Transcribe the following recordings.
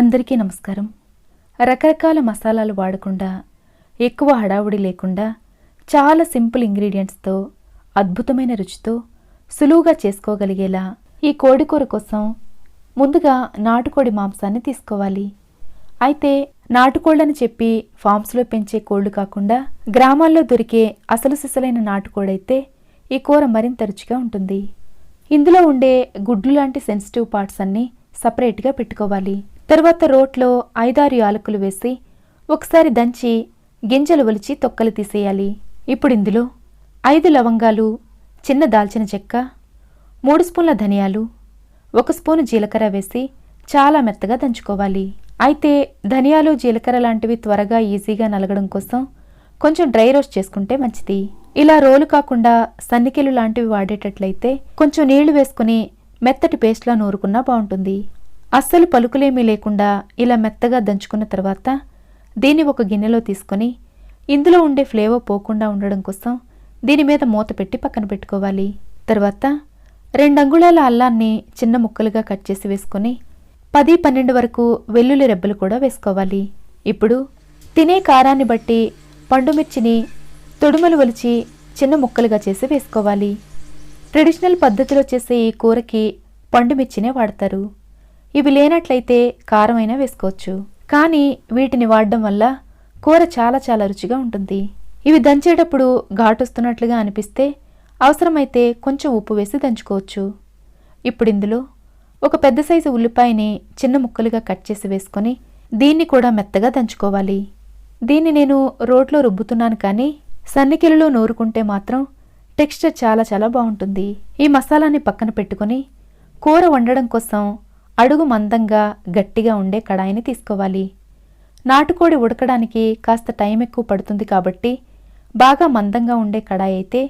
అందరికీ నమస్కారం. రకరకాల మసాలాలు వాడకుండా ఎక్కువ హడావుడి లేకుండా చాలా సింపుల్ ఇంగ్రీడియంట్స్తో అద్భుతమైన రుచితో సులువుగా చేసుకోగలిగేలా ఈ కోడికూర కోసం ముందుగా నాటుకోడి మాంసాన్ని తీసుకోవాలి. అయితే నాటుకోళ్ళని చెప్పి ఫామ్స్లో పెంచే కోళ్ళు కాకుండా గ్రామాల్లో దొరికే అసలు సిసలైన నాటుకోడైతే ఈ కూర మరింత రుచిగా ఉంటుంది. ఇందులో ఉండే గుడ్లు లాంటి సెన్సిటివ్ పార్ట్స్ అన్నీ సపరేట్గా పెట్టుకోవాలి. తర్వాత రోట్లో ఐదారు యాలకులు వేసి ఒకసారి దంచి గింజలు ఒలిచి తొక్కలు తీసేయాలి. ఇప్పుడు ఇందులో ఐదు లవంగాలు చిన్న దాల్చిన చెక్క మూడు స్పూన్ల ధనియాలు ఒక స్పూను జీలకర్ర వేసి చాలా మెత్తగా దంచుకోవాలి. అయితే ధనియాలు జీలకర్ర లాంటివి త్వరగా ఈజీగా నలగడం కోసం కొంచెం డ్రై రోస్ట్ చేసుకుంటే మంచిది. ఇలా రోలు కాకుండా సన్నికెలు లాంటివి వాడేటట్లయితే కొంచెం నీళ్ళు వేసుకుని మెత్తటి పేస్ట్లా నూరుకున్నా బాగుంటుంది. అస్సలు పలుకులేమీ లేకుండా ఇలా మెత్తగా దంచుకున్న తర్వాత దీన్ని ఒక గిన్నెలో తీసుకొని ఇందులో ఉండే ఫ్లేవర్ పోకుండా ఉండడం కోసం దీని మీద మూత పెట్టి పక్కన పెట్టుకోవాలి. తర్వాత రెండు అంగుళాల అల్లాన్ని చిన్న ముక్కలుగా కట్ చేసి వేసుకొని పది పన్నెండు వరకు వెల్లుల్లి రెబ్బలు కూడా వేసుకోవాలి. ఇప్పుడు తినే కారాన్ని బట్టి పండుమిర్చిని తొడుమలు ఒలిచి చిన్న ముక్కలుగా చేసి వేసుకోవాలి. ట్రెడిషనల్ పద్ధతిలో చేసే ఈ కూరకి పండుమిర్చినే వాడతారు. ఇవి లేనట్లయితే కారమైనా వేసుకోవచ్చు. కానీ వీటిని వాడడం వల్ల కూర చాలా చాలా రుచిగా ఉంటుంది. ఇవి దంచేటప్పుడు ఘాటొస్తున్నట్లుగా అనిపిస్తే అవసరమైతే కొంచెం ఉప్పు వేసి దంచుకోవచ్చు. ఇప్పుడు ఇందులో ఒక పెద్ద సైజు ఉల్లిపాయని చిన్న ముక్కలుగా కట్ చేసి వేసుకొని దీన్ని కూడా మెత్తగా దంచుకోవాలి. దీన్ని నేను రోట్లో రుబ్బుతున్నాను కానీ సన్నికెలలో నూరుకుంటే మాత్రం టెక్స్చర్ చాలా చాలా బాగుంటుంది. ఈ మసాలాని పక్కన పెట్టుకొని కూర వండడం కోసం అడుగు మందంగా గట్టిగా ఉండే కడాయిని తీసుకోవాలి. నాటుకోడి ఉడకడానికి కాస్త టైం ఎక్కువ పడుతుంది కాబట్టి బాగా మందంగా ఉండే కడాయి అయితే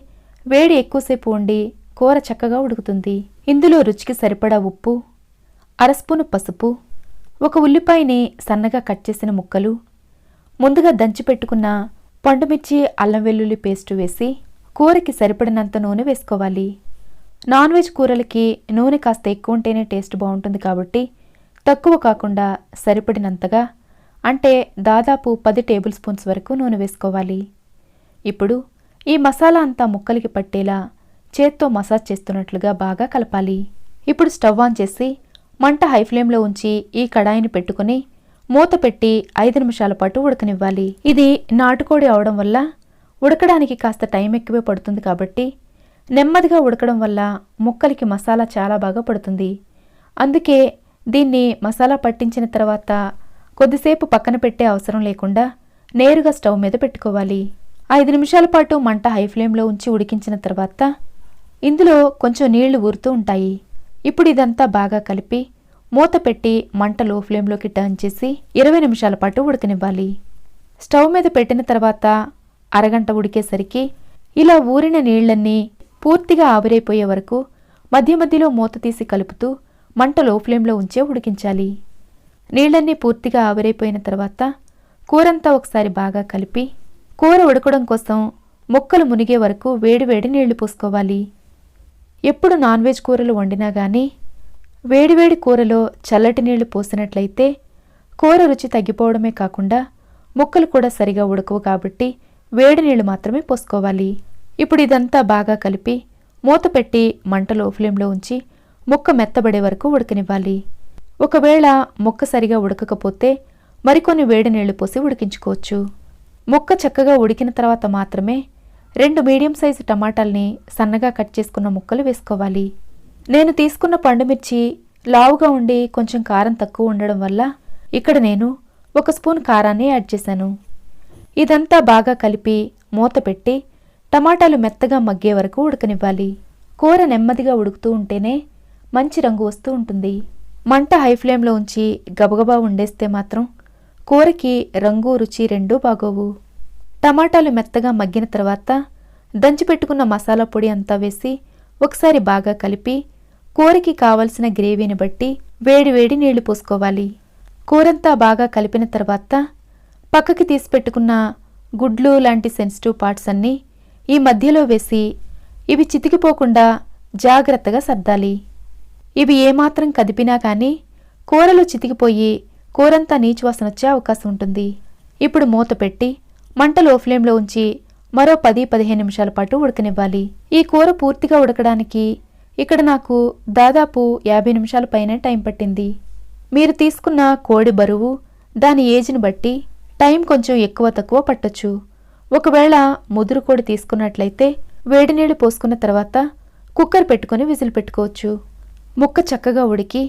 వేడి ఎక్కువసేపు ఉండి కూర చక్కగా ఉడుకుతుంది. ఇందులో రుచికి సరిపడా ఉప్పు అర స్పూను పసుపు ఒక ఉల్లిపాయని సన్నగా కట్ చేసిన ముక్కలు ముందుగా దంచి పెట్టుకున్న పండుమిర్చి అల్లం వెల్లుల్లి పేస్టు వేసి కూరకి సరిపడినంత నూనె వేసుకోవాలి. నాన్ వెజ్ కూరలకి నూనె కాస్త ఎక్కువ ఉంటేనే టేస్ట్ బాగుంటుంది కాబట్టి తక్కువ కాకుండా సరిపడినంతగా అంటే దాదాపు పది టేబుల్ స్పూన్స్ వరకు నూనె వేసుకోవాలి. ఇప్పుడు ఈ మసాలా అంతా ముక్కలకి పట్టేలా చేత్తో మసాజ్ చేస్తున్నట్లుగా బాగా కలపాలి. ఇప్పుడు స్టవ్ ఆన్ చేసి మంట హై ఫ్లేమ్లో ఉంచి ఈ కడాయిని పెట్టుకుని మూత పెట్టి ఐదు నిమిషాల పాటు ఉడకనివ్వాలి. ఇది నాటుకోడి అవడం వల్ల ఉడకడానికి కాస్త టైం ఎక్కువే పడుతుంది కాబట్టి నెమ్మదిగా ఉడకడం వల్ల ముక్కలకి మసాలా చాలా బాగా పడుతుంది. అందుకే దీన్ని మసాలా పట్టించిన తర్వాత కొద్దిసేపు పక్కన పెట్టే అవసరం లేకుండా నేరుగా స్టవ్ మీద పెట్టుకోవాలి. ఐదు నిమిషాల పాటు మంట హై ఫ్లేమ్లో ఉంచి ఉడికించిన తర్వాత ఇందులో కొంచెం నీళ్ళు ఊరుతూ ఉంటాయి. ఇప్పుడు ఇదంతా బాగా కలిపి మూత పెట్టి మంట లో ఫ్లేమ్లోకి టర్న్ చేసి ఇరవై నిమిషాల పాటు ఉడకనివ్వాలి. స్టవ్ మీద పెట్టిన తర్వాత అరగంట ఉడికేసరికి ఇలా ఊరిన నీళ్ళన్నీ పూర్తిగా ఆవిరైపోయే వరకు మధ్య మధ్యలో మూత తీసి కలుపుతూ మంట లో ఫ్లేమ్లో ఉంచే ఉడికించాలి. నీళ్ళన్నీ పూర్తిగా ఆవిరైపోయిన తర్వాత కూరంతా ఒకసారి బాగా కలిపి కూర ఉడకడం కోసం ముక్కలు మునిగే వరకు వేడివేడి నీళ్ళు పోసుకోవాలి. ఎప్పుడు నాన్ వెజ్ కూరలు వండినా కానీ వేడివేడి కూరలో చల్లటి నీళ్ళు పోసినట్లయితే కూర రుచి తగ్గిపోవడమే కాకుండా ముక్కలు కూడా సరిగా ఉడకవు కాబట్టి వేడి నీళ్ళు మాత్రమే పోసుకోవాలి. ఇప్పుడు ఇదంతా బాగా కలిపి మూత పెట్టి మంటలో ఫ్లేమ్లో ఉంచి ముక్క మెత్తబడే వరకు ఉడకనివ్వాలి. ఒకవేళ ముక్క సరిగా ఉడకకపోతే మరికొన్ని వేడి నీళ్ళు పోసి ఉడికించుకోవచ్చు. ముక్క చక్కగా ఉడికిన తర్వాత మాత్రమే రెండు మీడియం సైజు టమాటాల్ని సన్నగా కట్ చేసుకున్న ముక్కలు వేసుకోవాలి. నేను తీసుకున్న పండుమిర్చి లావుగా ఉండి కొంచెం కారం తక్కువ ఉండడం వల్ల ఇక్కడ నేను ఒక స్పూన్ కారాన్ని యాడ్ చేశాను. ఇదంతా బాగా కలిపి మూత పెట్టి టమాటాలు మెత్తగా మగ్గే వరకు ఉడకనివ్వాలి. కూర నెమ్మదిగా ఉడుకుతూ ఉంటేనే మంచి రంగు వస్తూ ఉంటుంది. మంట హై ఫ్లేమ్లో ఉంచి గబగబా వండేస్తే మాత్రం కూరకి రంగు రుచి రెండూ బాగోవు. టమాటాలు మెత్తగా మగ్గిన తర్వాత దంచిపెట్టుకున్న మసాలా పొడి అంతా వేసి ఒకసారి బాగా కలిపి కూరకి కావలసిన గ్రేవీని బట్టి వేడివేడి నీళ్ళు పోసుకోవాలి. కూరంతా బాగా కలిపిన తర్వాత పక్కకి తీసి పెట్టుకున్న గుడ్లు లాంటి సెన్సిటివ్ పార్ట్స్ అన్నీ ఈ మధ్యలో వేసి ఇవి చితికిపోకుండా జాగ్రత్తగా సర్దాలి. ఇవి ఏమాత్రం కదిపినా కానీ కూరలు చితికిపోయి కూరంతా నీచు వాసన వచ్చే అవకాశం ఉంటుంది. ఇప్పుడు మూత పెట్టి మంట లో ఫ్లేమ్లో ఉంచి మరో పది పదిహేను నిమిషాల పాటు ఉడకనివ్వాలి. ఈ కూర పూర్తిగా ఉడకడానికి ఇక్కడ నాకు దాదాపు యాభై నిమిషాల పైనే టైం పట్టింది. మీరు తీసుకున్న కోడి బరువు దాని ఏజ్ని బట్టి టైం కొంచెం ఎక్కువ తక్కువ పట్టొచ్చు. ఒకవేళ ముదురు కోడి తీసుకున్నట్లయితే వేడి నీళ్ళు పోసుకున్న తర్వాత కుక్కర్ పెట్టుకొని విజిల్ పెట్టుకోవచ్చు. ముక్క చక్కగా ఉడికి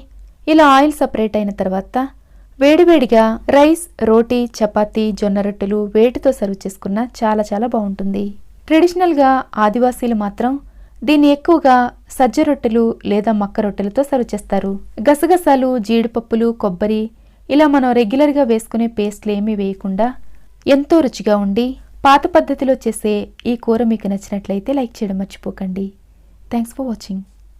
ఇలా ఆయిల్ సపరేట్ అయిన తర్వాత వేడివేడిగా రైస్ రోటీ చపాతీ జొన్న రొట్టెలు వేటితో సర్వ్ చేసుకున్న చాలా చాలా బాగుంటుంది. ట్రెడిషనల్గా ఆదివాసీలు మాత్రం దీన్ని ఎక్కువగా సజ్జ రొట్టెలు లేదా మక్క రొట్టెలతో సర్వ్ చేస్తారు. గసగసాలు జీడిపప్పులు కొబ్బరి ఇలా మనం రెగ్యులర్గా వేసుకునే పేస్ట్లు ఏమీ వేయకుండా ఎంతో రుచిగా ఉండి పాత పద్ధతిలో చేసే ఈ కూర మీకు నచ్చినట్లయితే లైక్ చేయడం మర్చిపోకండి. Thanks for watching